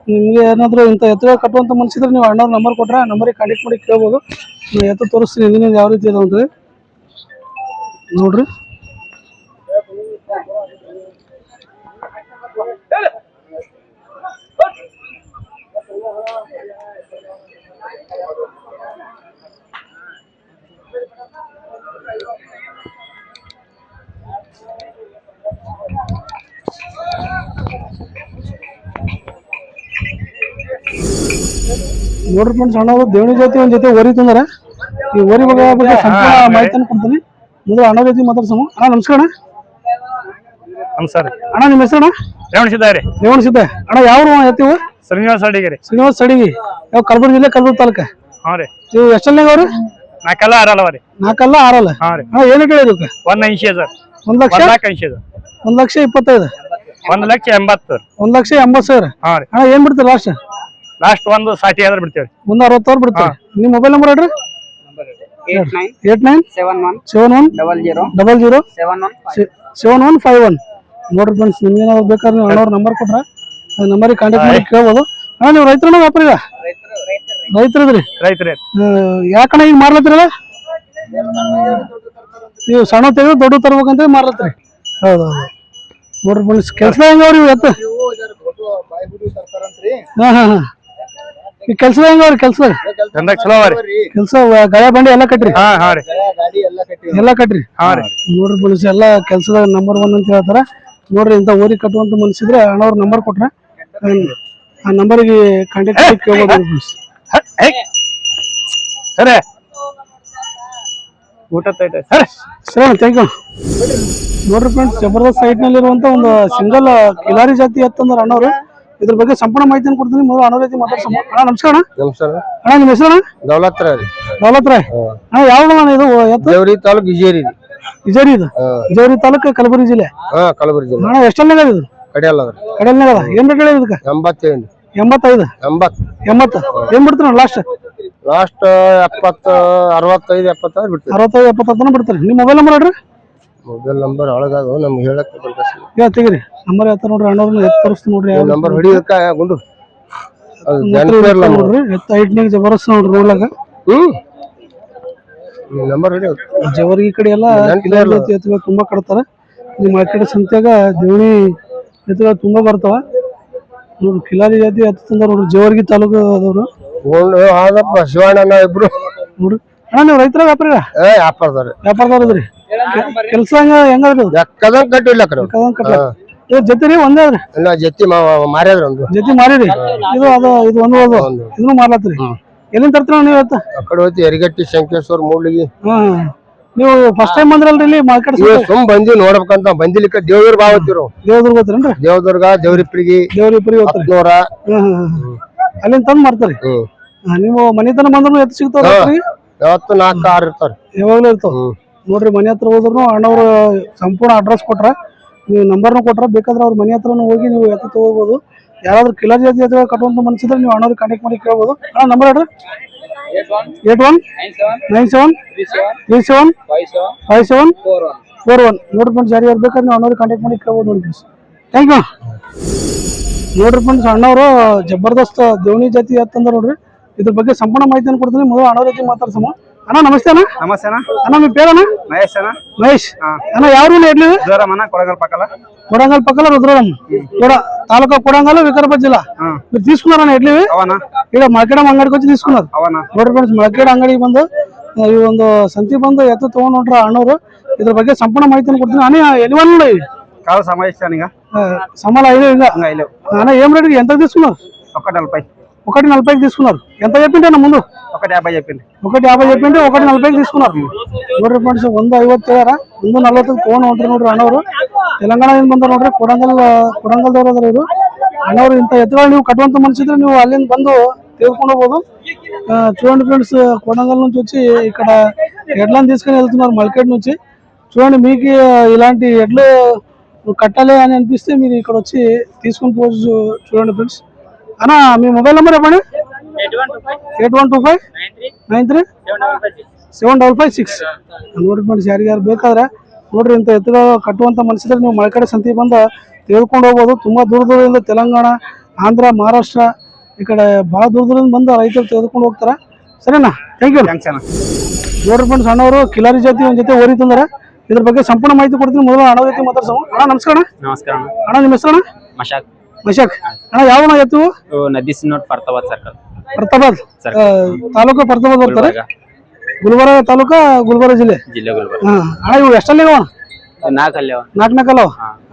ನಿಮಗೆ ಏನಾದ್ರು ಇಂಥ ಎತ್ತು ಕಟ್ಟುವಂತ ಮನ್ಸಿದ್ರೆ ನೀವು ಅಣ್ಣವ್ರ ನಂಬರ್ ಕೊಟ್ರೆ ನಂಬರಿಗೆ ಕಾಂಟ್ಯಾಕ್ಟ್ ಮಾಡಿ ಕೇಳ್ಬೋದು. ನೀವು ಎತ್ತು ತೋರಿಸ್ತೀನಿ ಯಾವ ರೀತಿ ಇದೆ ಅಂತೇಳಿ ನೋಡ್ರಿ. ನೋಡ್ರಿ ಫ್ರೆಂಡ್ಸ್ ಅಣ್ಣವ್ರು ದೇವಣಿ ಜೊತೆ ಒಂದ್ ಜೊತೆ ಓರಿ ತಂದಾರ. ಈ ಓರಿ ಬಗ್ಗೆ ಬಗ್ಗೆ ಸಂಪೂರ್ಣ ಮಾಹಿತಿಯನ್ನು ಕೊಡ್ತೀನಿ. ಮೊದಲು ಅಣ್ಣ ಜೊತೆ ಮಾತಾಡ್ಸೋಣ. ಅಣ್ಣ ನಮಸ್ಕಾರ ಅಣ್ಣ. ನಮಸ್ಕಾರ. ಅಣ್ಣ ನಿಮ್ಮ ಹೆಸರು ಅಣ್ಣ ರೀ ರೇವಣ ಅಣ್ಣ ಯಾವ ಎತ್ತಿವು ಶ್ರೀನಿವಾಸ ಅಡಿಗೆ ರೀ ಶ್ರೀನಿವಾಸ ಅಡಿಗೆ. ಯಾವ ಕಲಬುರಗಿ ಜಿಲ್ಲೆ ಕಲಬುರಗಿ ತಾಲೂಕ? ಹಾಂ ರೀ. ನೀವು ಎಷ್ಟಲ್ನಾಗ ಅವ್ರಿ? ನಾಲ್ಕಲ್ಲ ಆರಲ್ಲ ರೀ ನಾಕಲ್ಲ ಆರಲ್ಲ? ಹಾಂ ರೀ. ಅಣ್ಣ ಏನು ಕೇಳಿ ಇದಕ್ಕೆ ಒಂದು ಐಂಶಿ ಸರ್. ಒಂದ್ ಲಕ್ಷ? ಒಂದು ಲಾಕ್ ಐಂಶಿ ಒಂದ್ ಲಕ್ಷ ಇಪ್ಪತ್ತೈದು. ಒಂದು ಲಕ್ಷ ಎಂಬತ್ತು. ಒಂದ್ ಲಕ್ಷ ಎಂಬತ್ತು ಸಾವಿರ? ಹಾ ರೀ. ಅಣ್ಣ ಏನ್ ಬಿಡ್ತಾರೆ ಲಾಸ್ಟ್? ಲಾಸ್ಟ್ ಒಂದು ಸಾಟಿ ಆದ್ರೆ ಬಿಡ್ತೇವೆ ರೀ ಒಂದ್ ಅರವತ್ತಾರು ಬಿಡ್ತೀರಿ. ನಿಮ್ಮ ಮೊಬೈಲ್ ನಂಬರ್ ಹೇಳ್ರಿ. Eight nine eight nine seven one seven one double zero double zero seven one seven one five one ನೋಡ್ರಿ ಫ್ರೆಂಡ್ಸ್ ನಿಮ್ಗೆ ಏನಾದ್ರು ಬೇಕಾದ್ರೆ ನೀವು ಅಣ್ಣವ್ರ ನಂಬರ್ ಕೊಟ್ರೆ ಆ ನಂಬರಿಗೆ ಕಾಂಟ್ಯಾಕ್ಟ್ ಮಾಡಿ ಕೇಳ್ಬೋದು. ಅಣ್ಣ ನೀವು ರೈತರನ್ನ ವ್ಯಾಪಾರಿಗ? ರೈತರದ್ರಿ ರೈತರೇ. ಯಾಕಣ್ಣ ಈಗ ಮಾರ್ಲತ್ತಿರಲ್ಲ? ನೀವು ಸಣ್ಣ ತೆಗೆದು ದೊಡ್ಡ ತರ್ಬೇಕಂತ ಮಾರ್ಲತ್ತೀರಿ. ಹೌದು ಹೌದು. ನೋಡ್ರಿ ಫ್ರೆಂಡ್ಸ್ ಕೆಲಸ ಹೆಂಗವ್ರಿ ಇವತ್ತು ಹಾ ಹಾ ಹಾ. ಈ ಕೆಲಸ ಹೆಂಗವ್ರಿ ಕೆಲಸ ಚಂದ ಚಲೋ ಅವ್ರಿ. ಕೆಲ್ಸ ಕೆಲಸ ಗಾಯ ಬಂಡಿ ಎಲ್ಲ ಕಟ್ರಿ? ಹಾಂ ಹಾಂ ರೀ. ಎಲ್ಲ ಕಟ್ರಿ? ಹಾಂ ರೀ. ನೋಡ್ರಿ ಫ್ರೆಂಡ್ಸ್ ಎಲ್ಲ ಕೆಲ್ಸದ ನಂಬರ್ ಒನ್ ಅಂತ ಹೇಳ್ತಾರ. ನೋಡ್ರಿ ಇಂತ ಓರಿ ಕಟ್ಟುವಂತ ಮನಸ್ಸಿದ್ರೆ ಅಣ್ಣವ್ರ ನಂಬರ್ ಕೊಟ್ರ ಆ- ನಂಬರ್ ನಂಬರ್ಗೆ ಕಾಂಟ್ಯಾಕ್ಟ್ ಕೇಳ್ಬೋದು ಸರಿ. ಊಟ ತೈತೆ ಸರಿ. ಸರಿ ಥ್ಯಾಂಕ್ ಯು ನೋಡ್ರಿ ಫ್ರೆಂಡ್ಸ್ ಜಬರ್ದಸ್ತ್ ಸೈಟ್ನಲ್ಲಿ ಇರುವಂತ ಒಂದು ಸಿಂಗಲ್ ಕಿಲಾರಿ ಜಾತಿ ಎತ್ತಂದ್ರೆ ಅಣ್ಣವ್ರು ಇದ್ರ ಬಗ್ಗೆ ಸಂಪೂರ್ಣ ಮಾಹಿತಿಯನ್ನು ಕೊಡ್ತೀನಿ. ಮೊದಲು ಜೊತೆ ಮಾತಾಡ್ಸೋಣ ಅಣ್ಣ ನಮಸ್ಕಾರ ನಮಸ್ಕಾರ ಅಣ್ಣ ನಿಮ್ಮ ಹೆಸರು ಅಣ್ಣ? ದೌಲತ್ರ ರೀ. ದೌಲತ್ ರಾಯ್. ಅಣ್ಣ ಯಾವ ಅಣ್ಣ ಇದು? ಎತ್ತು? ತಾಲೂಕು ಇಜೇರಿ ಇಜೇರಿ ಇದು? ಇಜೇರಿ ತಾಲೂಕು ಕಲಬುರಗಿ ಜಿಲ್ಲೆ? ಹಾ ಕಲಬುರಗಿ ಜಿಲ್ಲೆ. ಅಣ್ಣ ಎಷ್ಟೆಲ್ಲ ಇದು? ಕಡೆಯಲ್ಲ ಕಡೆಯಲ್ಲ ಏನ್ ರೇಟ್ ಹೇಳಿ ಇದಕ್ಕೆ? ಎಂಬತ್ತೇಳು. ಎಂಬತ್ತೈದು? ಎಂಬತ್ ಎಂಬತ್ತು. ಏನ್ ಬಿಡ್ತೀರ ಲಾಸ್ಟ್ ಲಾಸ್ಟ್ ಎಪ್ಪತ್ತು ಅರವತ್ತೈದು ಎಪ್ಪತ್ತಾರು ಬಿಡ್ತೀವಿ. ಅರವತ್ತೈದು ಎಪ್ಪತ್ತೈದು ಬಿಡ್ತಾರೆ. ನಿಮ್ಮ ಮೊಬೈಲ್ ನಂಬರ್ ಹೇಳ್ರಿ. ಮೊಬೈಲ್ ನಂಬರ್ ಒಳಗಾದವು ನಮ್ಗೆ ಹೇಳಕ್ ಯಾ ತೆಗಿರಿ. ನಂಬರ್ ಹೇಳ್ತಾರೆ ನೋಡ್ರಿ? ಅಣ್ಣವ್ರನ್ನ ಎತ್ತು ತೋರಿಸ್ತೀನಿ ನೋಡ್ರಿ ಯಾವ ನಂಬರ್ ಹೊಡಿಯೋಕ ಗುಂಡು. ಅದು ಎತ್ತು ನಮ್ಗೆ. ನೋಡ್ರಿ. ಎತ್ತು ಐಟ್ನಾಗ ಜಬರ್ದಸ್ತ್ ನೋಡ್ರಿ ನೋಡ್ಲಾಕ ಹ್ಮ್. ನಂಬರ್ ಹೊಡಿ ಜವರ್ಗಿ ಕಡೆ ಎಲ್ಲ ನೆನ್ಪೇ ಕಿಲಾರಿ ಇಲ್ಲ. ಜಾತಿ ಎತ್ತುಗಳು ತುಂಬಾ ಕಟ್ತಾರ. ನಿಮ್ಮ ಕಡೆ ಸಂತ್ಯಾಗ ದೇವಣಿ ಎತ್ತುಗಳು ತುಂಬಾ ಬರ್ತಾವ. ನೋಡ್ರಿ ಕಿಲಾರಿ ಜಾತಿ ಎತ್ತು ತಂದಾರ ನೋಡ್ರಿ ಜವರ್ಗಿ ತಾಲೂಕು ಅದವ್ರು. ಗೋಲ್ಡ್ ಆದಪ್ಪ ಶಿವಣ್ಣ ಇಬ್ರು. ನೋಡ್ರಿ. ಅಣ್ಣ ನೀವು ರೈತರ ವ್ಯಾಪಾರ ಏ ವ್ಯಾಪಾರದವ್ರಿ. ವ್ಯಾಪಾರದವ್ರದ್ರಿ ಕೆಲಸ ಹೆಂಗ ಹೆಂಗದ್ರಿ ಅದು ಇಲ್ಲ ಕಟ್ಟಿಲ್ಲ ಕಡೆ ಕದಂಗ್ ಕಟ್ಲ ಇದು ಜೊತೆ ರೀ ಒಂದೇ ಅದ್ರಿ ಇಲ್ಲ ಜತ್ತಿ ಮಾರ್ಯಾದ್ರಿ ಒಂದು. ಜೊತೆ ಮಾರಿರಿ. ಇದು ಅದು ಇದು ಒಂದು ಅದು ಇದನ್ನು ಮಾರ್ಲತ್ರಿ. ಎಲ್ಲಿಂದ ತರ್ತೀರ ನೀವು ಇವತ್ತು? ಆ ಕಡೆ ಹೋಯ್ತು ಎರಿಗಟ್ಟಿ ಶಂಕೇಶ್ವರ ಮೂಡ್ಲಿಗಿ. ಹಾ ನೀವು ಫಸ್ಟ್ ಟೈಮ್ ಬಂದ್ರಲ್ರಿ ಇಲ್ಲಿ ಮಾರ್ಕೆಟ್ ಇವ್ ಸುಮ್ ಬಂದಿ ನೋಡ್ಬೇಕಂತ ಬಂದಿಲಿಕ್ಕ ದೇವ್ರ ಬಾವತ್ತಿರು ದೇವದುರ್ಗ ಗೊತ್ತಿರೇನ್ರಿ ದೇವದುರ್ಗ ದೇವ್ರಿಪ್ರಿಗೆ ದೇವ್ರಿಪುರಿ ಹ್ಮ್ ಹ್ಮ್ ಹ್ಮ್. ಅಲ್ಲಿಂದ ತಂದ್ ಮಾಡ್ತಾರೆ ನೀವು ಮನೆ ತನ ಬಂದ್ರು ಎತ್ತು ಸಿಗ್ತಾವ ಯಾವತ್ತು ನಾಲ್ಕು ಆರು ಇರ್ತಾರೆ ಯಾವಾಗ್ಲೂ ಇರ್ತಾವ? ಹ್ಮ್. ನೋಡ್ರಿ, ಮನೆ ಹತ್ರ ಹೋದ್ರು ಅಣ್ಣವ್ರು ಸಂಪೂರ್ಣ ಅಡ್ರೆಸ್ ಕೊಟ್ರ ನೀವು ನಂಬರ್ನು ಕೊಟ್ರ ಬೇಕಾದ್ರೆ ಅವ್ರ ಮನೆ ಹತ್ರನೂ ಹೋಗಿ ನೀವು ಎತ್ತ ತಗೋಬಹುದು ಯಾರಾದ್ರೂ ಕಿಲರ್ ಜಾತಿ ಅಥವಾ ಕಟ್ಟುವಂತ ಮನಸ್ಸಿದ್ರೆ ನೀವು ಅಣ್ಣವ್ರಿಗೆ ಕಾಂಟ್ಯಾಕ್ಟ್ ಮಾಡಿ ಕೇಳ್ಬೋದು. ಅಣ್ಣ ನಂಬರ್ ಹೇಳ್ರಿ. Eight one nine seven three seven five seven four one ನೋಡ್ರಿ ಫ್ರೆಂಡ್ಸ್ ಯಾರು ಬೇಕಾದ್ರೆ ನೀವು ಅಣ್ಣವ್ರಿಗೆ ಕಾಂಟ್ಯಾಕ್ಟ್ ಮಾಡಿ ಕೇಳ್ಬೋದು ನೋಡಿ ಫ್ರೆಂಡ್ಸ್ ಥ್ಯಾಂಕ್ ಯು ನೋಡ್ರಿ ಫ್ರೆಂಡ್ಸ್ ಅಣ್ಣವರು ಜಬರ್ದಸ್ತ್ ದೇವಣಿ ಜಾತಿ ಅಂತಂದ್ರೆ ನೋಡ್ರಿ. ಇದ್ರ ಬಗ್ಗೆ ಸಂಪೂರ್ಣ ಮಾಹಿತಿಯನ್ನು ಕೊಡ್ತೀನಿ. ಮೊದಲು ಅಣ್ಣವ್ರ ಜೊತೆ ಮಾತಾಡ್ಸಮ అన్న నమస్తే అన్న. నమస్తే అన్న. మీ పేరన్నా? మహేష్ అన్న. మహేష్. అన్న ఎవరు దూరం అన్న కొడంగల్ పక్కల. కొడంగల్ పక్కల రుద్రం తాలూకా కొడంగల్ వికారాబాద్ జిల్లా. మీరు తీసుకున్నారన్న ఎట్లు ఇక్కడ మార్కెట్ ಅಂಗಡಿಗೆ వచ్చి తీసుకున్నారు. అవునా? ನೋಡ್ರಿ ಫ್ರೆಂಡ್ಸ್ ಮಾರ್ಕೆಟ್ ಅಂಗಡಿಗೆ ಬಂದು ಈ ಒಂದು ಸಂತಿ ಬಂದು ಎತ್ತು ತಗೊಂಡ್ ಹೊಂಟ್ರ ಅಣ್ಣವರು ಇದ್ರ ಬಗ್ಗೆ ಸಂಪೂರ್ಣ ಮಾಹಿತಿಯನ್ನು ಕೊಡ್ತೀನಿ కాదు సమాయిస్తాను ఇక సమాలు అయినా ఇంకా. ఏం రేటు? ఎంత తీసుకున్నారు? ఒక నలభై. ఒకటి నలభైకి తీసుకున్నారు ఎంత చెప్పింటే అన్న ముందు ఒకటి యాభై చెప్పింది ఒకటి యాభై చెప్పింటే ఒకటి నలభైకి తీసుకున్నారు ನೋಡ್ರಿ ಫ್ರೆಂಡ್ಸ್ ಒಂದು ಐವತ್ತು ಹೇಳ್ಯಾರ ಒಂದು ನಲ್ವತ್ತಕ್ಕೆ ತಗೊಂಡ್ ಹೊಂಟ್ರಿ ನೋಡ್ರಿ ಅಣ್ಣವ್ರು ತೆಲಂಗಾಣದಿಂದ ಬಂದಾರ ನೋಡ್ರಿ ಕೊಡಂಗಲ್ ಕೊಡಂಗಲ್ದವ್ರು ಅದ್ರ ಇವರು ಅಣ್ಣವ್ರು ಇಂಥ ಎತ್ತುಗಳು ನೀವು ಕಟ್ಟುವಂತ ಮನ್ಸಿದ್ರೆ ನೀವು ಅಲ್ಲಿಂದ ಬಂದು తీసుకొని పోదు ఆ, చూడండి ఫ్రెండ్స్ కొడంగల్ నుంచి వచ్చి ఇక్కడ ఎడ్లను తీసుకొని వెళ్తున్నారు మల్కేట్ నుంచి చూడండి మీకు ఇలాంటి ఎడ్లు కట్టాలి అని అనిపిస్తే మీరు ఇక్కడ వచ్చి తీసుకొని పోవచ్చు చూడండి ఫ్రెండ్స్ అన్న మీ మొబైల్ నెంబర్ చెప్పండి eight one two five nine three seven double five six ನೋಡ್ರಿ ಫ್ರೆಂಡ್ಸ್ ಯಾರಿಗಾರು ಬೇಕಾದ್ರೆ ನೋಡ್ರಿ ಇಂಥ ಎತ್ತುಗ ಕಟ್ಟುವಂಥ ಮನಸ್ಸಿದ್ರೆ ನೀವು ಮಳೆ ಕಡೆ ಸಂತಿ ಬಂದ ತೆಗೆದುಕೊಂಡು ಹೋಗ್ಬೋದು ತುಂಬ ದೂರ ದೂರದಿಂದ ತೆಲಂಗಾಣ ಆಂಧ್ರ ಮಹಾರಾಷ್ಟ್ರ ಈ ಕಡೆ ಭಾಳ ದೂರ ದೂರದಿಂದ ಬಂದು ರೈತರು ತೆಗೆದುಕೊಂಡು ಹೋಗ್ತಾರೆ ಸರಿನಾ ಥ್ಯಾಂಕ್ ಯು ಥ್ಯಾಂಕ್ಸ್ ಅಣ್ಣ ನೋಡ್ರಿ ಫ್ರೆಂಡ್ಸ್ ಅಣ್ಣವರು ಕಿಲಾರಿ ಜಾತಿ ಒಂದು ಜೊತೆ ಓರಿ ತಂದಾರೆ ಇದ್ರ ಬಗ್ಗೆ ಸಂಪೂರ್ಣ ಮಾಹಿತಿ ಕೊಡ್ತೀನಿ ಮೊದಲು ಅಣ್ಣ ಜೊತೆ ಮಾತಾಡ್ಸೋ ಅಣ್ಣ ನಮಸ್ಕಾರ ನಮಸ್ಕಾರ ಅಣ್ಣ ಅಣ್ಣ ನಿಮ್ಮ ಹೆಸರು ಅಣ್ಣ ಮಶಾಕ್ ಮಶಾಕ್ ಅಣ್ಣ ಯಾವ ಎತ್ತು ಇವು? ನದಿ ಸಿನ್ನೋಟ್ ಫರ್ತಾಬಾದ್ ಸರ್ಕಲ್ ಪ್ರತಾಬಾದ್ ಸರ್ಕಲ್ ತಾಲೂಕು ಪ್ರತಾಬಾದ್ ಬರ್ತಾರೆ ಗುಲ್ಬರ್ಗ. ತಾಲೂಕ ಗುಲ್ಬರ್ಗ ಜಿಲ್ಲೆ? ಜಿಲ್ಲೆ ಗುಲ್ಬರ್ಗ. ಹಾ. ಅಣ್ಣ ಇವು ಎಷ್ಟಲ್ಲಿ ಅವ ನಾಲ್ಕಲ್ಲಿ ಅವ. ನಾಲ್ಕು ನಾಲ್ಕಲ್ಲ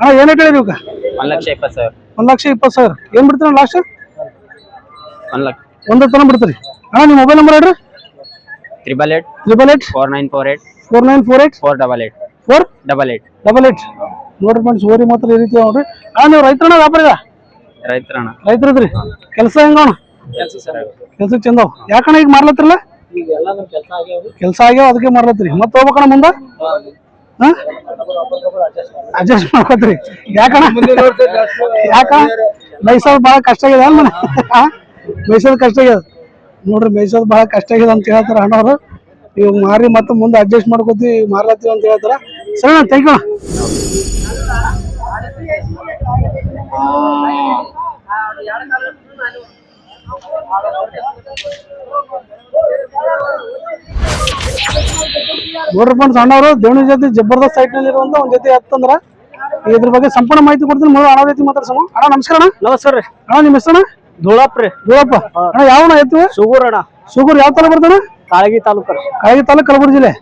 ಅಣ್ಣ ಏನ್ ರೇಟ್ ಇವಕ್ಕ ಒಂದ್ ಲಕ್ಷ ಇಪ್ಪತ್ತು ಸಾವಿರ. ಒಂದ್ ಲಕ್ಷ ಇಪ್ಪತ್ತು ಸಾವಿರ. ಏನ್ ಬಿಡ್ತೀರ ಲಾಸ್ಟ್ ಒಂದ್ ಲಕ್ಷ. ಒಂದ್ ತನ ಬಿಡ್ತೀರಿ. ಅಣ್ಣ ನಿಮ್ಮ ಮೊಬೈಲ್ ನಂಬರ್ ಹೇಳ್ರಿ. Triple eight. Triple eight. Four nine four eight. Four nine four eight. Four double eight. Four? Double eight. Double eight. ನೋಡ್ರಿ ಫ್ರೆಂಡ್ಸ್ ಓರಿ ಮಾತ್ರ ಈ ರೀತಿ ನೋಡ್ರಿ. ಅಣ್ಣ ನೀವು ರೈತರಣ್ಣ ವ್ಯಾಪಾರಿಗ ರೈತರಣ್ಣ. ರೈತರದ್ರಿ? ಕೆಲಸ ಹೆಂಗಣ ಕೆಲಸ ಸರ್ ಕೆಲ್ಸಕ್ಕೆ ಚಂದವ್ ಯಾಕಣ್ಣ ಈಗ ಮಾರ್ಲತ್ತಿರಲ್ಲ ಕೆಲಸ ಆಗ್ಯಾವ ಅದಕ್ಕೆ ಮಾರ್ಲತ್ರಿ ಮತ್ತೆ ಹೋಗ್ಬೇಕಣ್ಣ ಮುಂದ? ಅಡ್ಜಸ್ಟ್ ಮಾಡ್ಕೋತ್ರಿ. ಯಾಕಣ್ಣ? ಯಾಕ ಮೇಯ್ಸೋದು ಬಹಳ ಕಷ್ಟ ಆಗಿದೆ ಅಲ್ಲ ಮನೆ. ಮೇಯ್ಸೋದು ಕಷ್ಟ ಆಗ್ಯದ ನೋಡ್ರಿ ಮೈಸೂರು ಬಹಳ ಕಷ್ಟ ಆಗಿದೆ ಅಂತ ಹೇಳ್ತಾರ ಅಣ್ಣವ್ರು ಇವ್ ಮಾರಿ ಮತ್ತೆ ಮುಂದೆ ಅಡ್ಜಸ್ಟ್ ಮಾಡ್ಕೋತಿ ಮಾರ್ಲತ್ತೀವಿ ಅಂತ ಹೇಳ್ತಾರ. ಸರಿ ಅಣ್ಣ ಥ್ಯಾಂಕ್ ಯು ನೋಡ್ರಿ ಫ್ರೆಂಡ್ಸ್ ಅಣ್ಣವರು ದೇವಣಿ ಜೊತೆ ಜಬರ್ದಸ್ತ್ ಸೈಟ್ನಲ್ಲಿ ಇರುವಂತ ಒಂದ್ ಜೊತೆ ಹತ್ತಂದ್ರ ಇದ್ರ ಬಗ್ಗೆ ಸಂಪೂರ್ಣ ಮಾಹಿತಿ ಕೊಡ್ತೀನಿ. ಮೊದಲು ಅಣ್ಣ ರೀತಿ ಮಾತಾಡ್ಸೋಣ. ಅಣ್ಣ ನಮಸ್ಕಾರ ಅಣ್ಣ. ನಮಸ್ಕಾರ ರೀ. ಅಣ್ಣ ನಿಮ್ಮ ಹೆಸರು ಧೂಳಪ್ಪ ರೀ. ಧೂಳಪ್ಪ ಅಣ್ಣ ಯಾವ ಎತ್ತು ಸುಗೂರ್ ಅಣ್ಣ. ಸುಗೂರ್ ಯಾವ ತಾಲೂಕು ಬರ್ತಾನೆ ಕಾಳಗಿ ತಾಲೂಕು ರೀ. ಕಾಳಗಿ ತಾಲೂಕು ಕಲಬುರಗಿ ಜಿಲ್ಲೆ?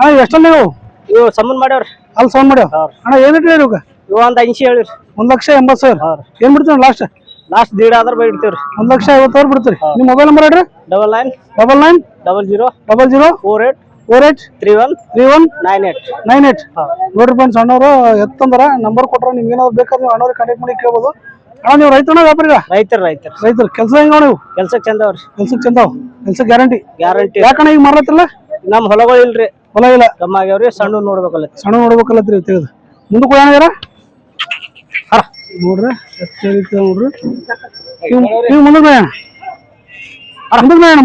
ಅಣ್ಣ ಎಷ್ಟಲ್ಲಿ ನೀವು? ಇವು ಸಂಬಂಧ ಮಾಡ್ಯಾವ್ರಿ. ಅಲ್ಲಿ ಸೌಂಡ್ ಮಾಡ್ಯಾವ? ಅಣ್ಣ ಏನ್ ಇಟ್ಟಿರಿ ಇವಾಗ? ಇವು ಒಂದ್ ಐಂಶಿ ಹೇಳಿರಿ. ಒಂದ್ ಲಕ್ಷ ಎಂಬತ್ತು ಸಾವಿರ? ಏನ್ ಬಿಡ್ತೀರಿ ಲಾಸ್ಟ್ ಲಾಸ್ಟ್ ದೀಡ್ ಆದ್ರ ಬೈ ಇಡ್ತೀವ್ರಿ ಒಂದ್ ಲಕ್ಷ ಐವತ್ತು ಸಾವಿರ ಬಿಡ್ತೀರಿ. ನಿಮ್ಮ ಮೊಬೈಲ್ ನಂಬರ್ ಹೇಳ್ರಿ. Double nine double nine double zero double zero four eight four eight three one three one nine eight nine eight ನೋಡ್ರಿ ಫ್ರೆಂಡ್ಸ್ ಅಣ್ಣವ್ರು ಎತ್ತಂದ್ರ ನಂಬರ್ ಕೊಟ್ರ ನಿಮ್ಗೆ ಏನಾದ್ರು ಬೇಕಾದ್ರೆ ನೀವು ಅಣ್ಣವ್ರಿಗೆ ಕಾಂಟ್ಯಾಕ್ಟ್ ಮಾಡಿ ಕೇಳ್ಬೋದು. ಅಣ್ಣ ನೀವು ರೈತನ ವ್ಯಾಪಾರಿಗ? ರೈತರ್ ರೈತರ್. ರೈತರು ಕೆಲಸ ಹೆಂಗ ನೀವು? ಕೆಲ್ಸಕ್ಕೆ ಚಂದವ್ರಿ ಕೆಲ್ಸಕ್ಕೆ ಚಂದವ್ ಕೆಲ್ಸ ಗ್ಯಾರಂಟಿ ಗ್ಯಾರಂಟಿ ಯಾಕಣ್ಣ ಈಗ ಮಾರ್ಲತ್ತಿರಲ್ಲ ನಮ್ ಹೊಲಗಳು ಇಲ್ರಿ. ಹೊಲ ಇಲ್ಲ. ಕಮ್ಮ ಆಗ್ಯಾವ್ರಿ ಸಣ್ಣ ನೋಡ್ಬೇಕಲ್ಲ ಸಣ್ಣ ನೋಡ್ಬೇಕಲ್ಲತ್ರಿ ತಿಳಿದು ಮುಂದಕ್ಕೆ ಹರ ನೋಡ್ರಿ, ಎಷ್ಟ ನೋಡ್ರಿ. ನೀವು ಮುಂದಕ್ಕೆ ಹೋಗ್ಯಾಣ ಮುಂದಕ್ಕೆ ಹೋಗ್ಯಾಣ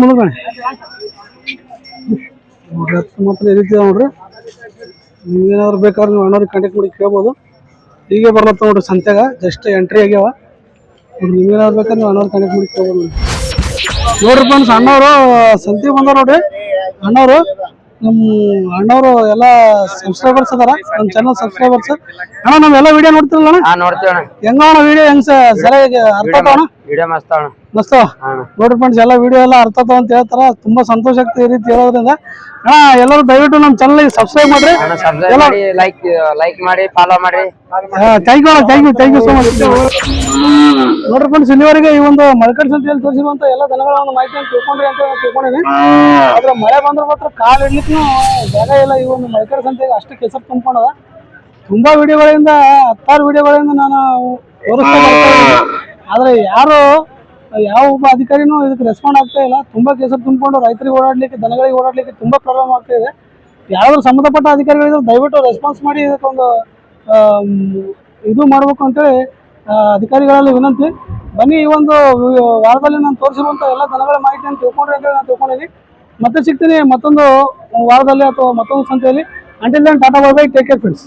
ನೋಡ್ರಿ ಹತ್ತು ಮಾತ್ರ ನೋಡ್ರಿ. ನೀವೇನಾದ್ರು ಬೇಕಾದ್ರೆ ನೀವು ಅಣ್ಣವ್ರಿಗೆ ಕಾಂಟ್ಯಾಕ್ಟ್ ಮಾಡಿ ಕೇಳ್ಬೋದು. ಹೀಗೆ ಬರ್ಲತ್ತ ನೋಡ್ರಿ ಸಂತ್ಯಾಗ ಜಸ್ಟ್ ಎಂಟ್ರಿ ಆಗ್ಯಾವ. ನೋಡ್ರಿ, ನೀವೇನಾದ್ರು ಬೇಕಾದ್ರೆ ನೀವು ಅಣ್ಣವ್ರಿಗೆ ಕಾಂಟ್ಯಾಕ್ಟ್ ಮಾಡಿ ಕೇಳ್ಬೋದು ನೋಡ್ರಿ. ನೋಡ್ರಿ ಫ್ರೆಂಡ್ಸ್ ಅಣ್ಣವರು ಸಂತೆ ಬಂದಾರ ನೋಡ್ರಿ. ಅಣ್ಣವರು ನಮ್ಮ ಅಣ್ಣವರು ಎಲ್ಲ ಸಬ್ಸ್ಕ್ರೈಬರ್ಸ್ ಅದಾರ. ನಮ್ಮ ಚಾನಲ್ ಸಬ್ಸ್ಕ್ರೈಬರ್ಸ್ ಅಣ್ಣ ನಾವೆಲ್ಲ ವಿಡಿಯೋ ನೋಡ್ತಿರಲ್ಲ ಅಣ್ಣ? ಹಾ ನೋಡ್ತೀವಿ ಅಣ್ಣ. ಹೆಂಗ ಅಣ್ಣ ವಿಡಿಯೋ ಹೆಂಗ್ ಸರಿಯಾಗಿ ಅರ್ಥ ಆತಾವ ಅಣ್ಣ? ವಿಡಿಯೋ ಮಸ್ತ್ ಅಣ್ಣ. ಮಸ್ತ್ ನೋಡ್ರಿ ಫ್ರೆಂಡ್ಸ್ ಎಲ್ಲ ವಿಡಿಯೋ ಎಲ್ಲ ಅರ್ಥ ಅಂತ ಹೇಳ್ತಾರ. ತುಂಬಾ ಸಂತೋಷ ಆಗ್ತದೆ ಈ ರೀತಿ ಹೇಳೋದ್ರಿಂದ. ಎಲ್ಲರೂ ದಯವಿಟ್ಟು ನಮ್ಮ ಚಾನಲ್ ಸಬ್ಸ್ಕ್ರೈಬ್ ಮಾಡ್ರಿ. ಲೈಕ್ ಲೈಕ್ ಮಾಡಿ ಫಾಲೋ ಮಾಡಿ thank you thank you thank you so much ನೋಡ್ರಿ ಫ್ರೆಂಡ್ಸ್ ಇಲ್ಲಿವರೆಗೆ ಈ ಒಂದು ಮಳಕಡ್ ಸಂತೆಯಲ್ಲಿ ತೋರಿಸಿರುವಂತ ಎಲ್ಲ ದನಗಳ ಒಂದು ಮಾಹಿತಿ ತಿಳ್ಕೊಂಡ್ರಿ ಅಂತ ತಿಳ್ಕೊಂಡಿನಿ. ಆದ್ರೆ ಮಳೆ ಬಂದ್ರೆ ಮಾತ್ರ ಕಾಲ್ ಇಡ್ಲಿಕ್ಕೂ ಜಾಗ ಇಲ್ಲ ಈ ಒಂದು ಮಳಕಡ್ ಸಂತೆಗೆ. ಅಷ್ಟು ಕೆಸರು ತುಂಬ್ಕೊಂಡದ. ತುಂಬಾ ವಿಡಿಯೋಗಳಿಂದ ಹತ್ತಾರು ವಿಡಿಯೋಗಳಿಂದ ನಾನು ತೋರಿಸ್ತಾ. ಆದ್ರೆ ಯಾರು ಯಾವ ಒಬ್ಬ ಅಧಿಕಾರಿನೂ ಇದಕ್ಕೆ ರೆಸ್ಪಾಂಡ್ ಆಗ್ತಾ ಇಲ್ಲ. ತುಂಬಾ ಕೆಸರು ತುಂಬಿಕೊಂಡು ರೈತರಿಗೆ ಓಡಾಡ್ಲಿಕ್ಕೆ, ದನಗಳಿಗೆ ಓಡಾಡ್ಲಿಕ್ಕೆ ತುಂಬಾ ಪ್ರಾಬ್ಲಮ್ ಆಗ್ತಾ ಇದೆ. ಯಾರಾದ್ರೂ ಸಂಬಂಧಪಟ್ಟ ಅಧಿಕಾರಿಗಳಿದ್ರು ದಯವಿಟ್ಟು ರೆಸ್ಪಾನ್ಸ್ ಮಾಡಿ ಇದಕ್ಕೊಂದು ಇದು ಮಾಡ್ಬೇಕು ಅಂತೇಳಿ ಅಧಿಕಾರಿಗಳಲ್ಲಿ ವಿನಂತಿ. ಬನ್ನಿ, ಈ ಒಂದು ವಾರದಲ್ಲಿ ನಾನು ತೋರಿಸಿರುವಂಥ ಎಲ್ಲ ದನಗಳ ಮಾಹಿತಿಯನ್ನು ತಿಳ್ಕೊಂಡ್ರೆ ಅಂತೇಳಿ ನಾನು ತಿಳ್ಕೊಂಡಿದ್ದೀನಿ. ಮತ್ತೆ ಸಿಗ್ತೀನಿ ಮತ್ತೊಂದು ವಾರದಲ್ಲಿ ಅಥವಾ ಮತ್ತೊಂದು ಸಂತೆಯಲ್ಲಿ. Until then tata bye bye take care friends